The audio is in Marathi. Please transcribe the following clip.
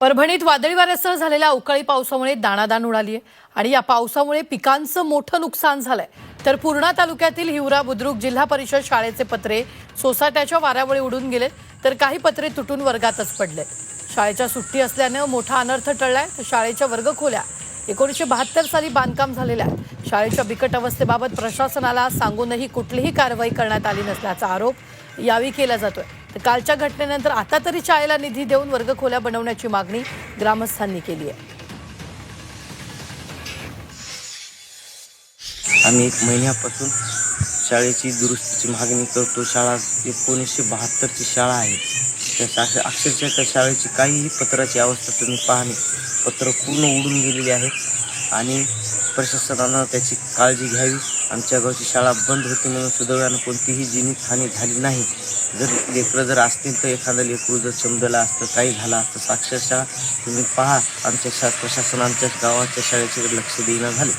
परभणीत वादळी वाऱ्यासह झालेल्या अवकाळी पावसामुळे दाणादाण उडाली आहे आणि या पावसामुळे पिकांचं मोठं नुकसान झालंय. तर पूर्णा तालुक्यातील हिवरा बुद्रुक जिल्हा परिषद शाळेचे पत्रे सोसाट्याच्या वाऱ्यामुळे उडून गेले तर काही पत्रे तुटून वर्गातच पडले. शाळेच्या सुट्टी असल्यानं मोठा अनर्थ टळलाय तर शाळेच्या वर्गखोल्या एकोणीसशे बहात्तर साली बांधकाम झालेल्या शाळेच्या बिकट अवस्थेबाबत प्रशासनाला सांगूनही कुठलीही कारवाई करण्यात आली नसल्याचा आरोप यावेळी केला जातोय. तर कालच्या घटनेनंतर आता तरी शाळेला निधी देऊन वर्गखोल्या बनवण्याची मागणी ग्रामस्थांनी केली आहे. आम्ही एक महिन्यापासून शाळेची दुरुस्तीची मागणी करतो. शाळा एकोणीसशे बहात्तरची शाळा आहे. त्या अक्षरशः त्या शाळेची काहीही पत्राची अवस्था तुम्ही पाहणे पत्र पूर्ण उडून गेलेली आहेत आणि प्रशासनानं त्याची काळजी घ्यावी. आमच्या गावची शाळा बंद होती म्हणून सुदैवानं कोणतीही जीवितहानी झाली नाही. जर लेकरं जर असतील तर एखादं लेकरू जर समजलं असतं काही झालं असतं साक्षरशः तुम्ही पहा. आमच्या शा प्रशासन आमच्या गावाच्या शाळेचे लक्ष देणं झाले.